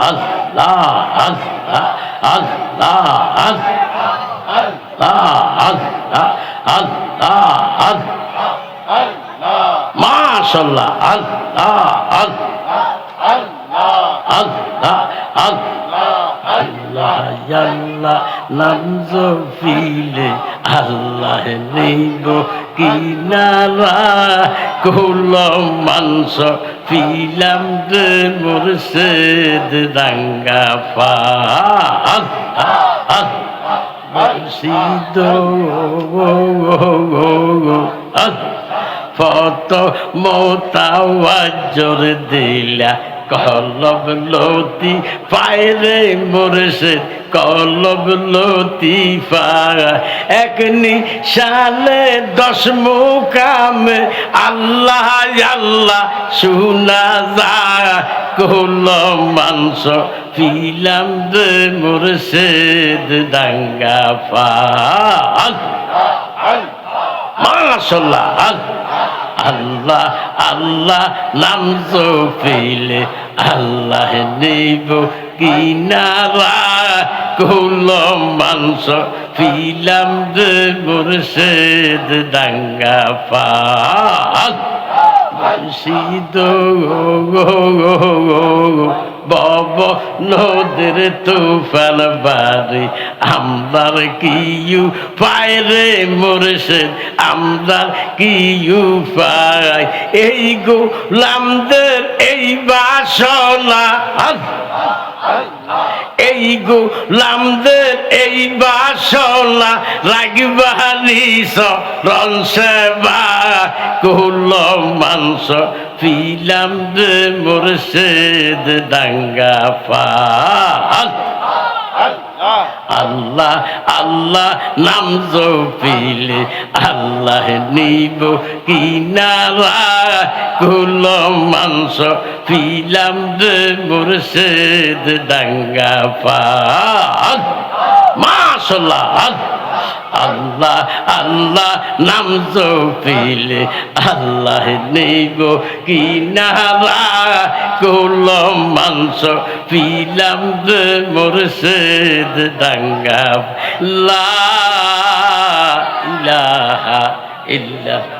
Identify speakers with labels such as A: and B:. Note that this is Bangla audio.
A: আল্লাহ আল্লাহ আল্লাহ আল্লাহ আল্লাহ আল্লাহ আল্লাহ মাশাল্লাহ আল্লাহ আল্লাহ আল্লাহ আল্লাহ আল্লাহ আল্লাহ নাম জফিলে আল্লাহ নেব কিনারা কুলম মাংস ফিলাম দে মুর্শিদ রাঙ্গা পা মুর্শিদ ফত মোতাওয়াজর দিলা কলব লতি পায়রে মুর্শিদ কলব লতি পায়। এক নিশালে দশ মুকামে আল্লাহ আল্লাহ শোনা যায়। কল মাংস পিলাম দে মুর্শিদ দাঙ্গা পা মাশাল্লাহ। আল্লাহ আল্লাহ আল্লাহ, নাম জপিলে আল্লাহ নেব কিনারা, কুল মাংস পিলাম যে মুর্শিদ দাঙ্গা পা মুর্শিদ বব, নদীর তুফান বাড়ি আমদার কিউ পায় রে মুর্শিদ, আমদার কিউ পায়। এই গোলামদের এই বাসনা এই গোলামদের এই বাসনা রাগবাহারি সরণ সেবা মাংস। পিলাম দে মোরশেদ ডাঙ্গা পা আল্লাহ আল্লাহ নাম জপিলে আল্লাহ নিব কিনারা। কুল মাংস পিলাম যে মুর্শেদ ডাঙ্গা পা মাশাল্লাহ আল্লাহ আল্লাহ নাম জপিলে আল্লাহ নেব না কুল মাংস পিলাম রে মুর্শিদ দাঙ্গা লা ইলাহা ইল্লাল্লাহ।